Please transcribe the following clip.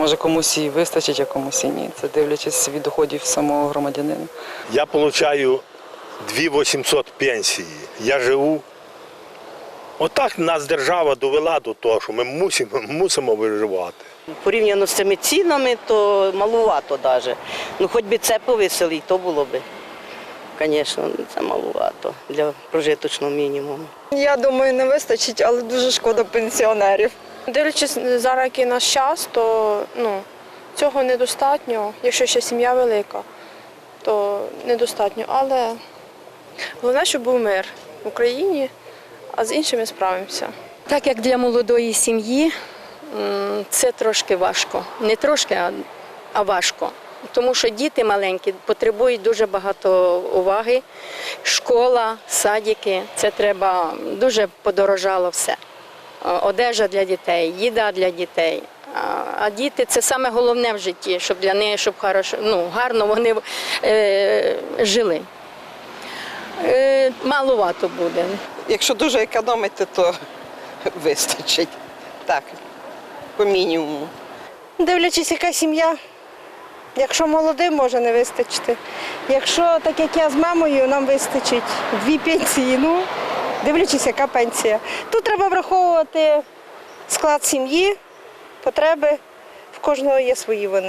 Може комусь і вистачить, а комусь і ні. Це дивлячись від доходів самого громадянина. Я получаю 2800 пенсії. Я живу. Отак нас держава довела до того, що ми мусимо, мусимо виживати. Порівняно з цими цінами, то малувато навіть. Ну, хоч би це повисили, і то було би. Звісно, це малувато для прожиточного мінімуму. Я думаю, не вистачить, але дуже шкода пенсіонерів. Дивлячись зараз, який наш час, то ну, цього недостатньо. Якщо ще сім'я велика, то недостатньо. Але головне, щоб був мир в Україні, а з іншими справимося. Так як для молодої сім'ї це трошки важко. Не трошки, а, важко. Тому що діти маленькі потребують дуже багато уваги. Школа, садики, це треба дуже подорожало все. Е, Одежа для дітей, їда для дітей. А- А діти це саме головне в житті, щоб для них, щоб хорошо, ну, гарно вони е, жили. Е, маловато буде. Якщо дуже економити, то вистачить. Так, по мінімуму. Дивлячись, яка сім'я. Якщо молодим, може не вистачити. Якщо так як я з мамою, нам вистачить дві пенсії. Ну, дивлячись, яка пенсія. Тут треба враховувати склад сім'ї, потреби. В кожного є свої вони.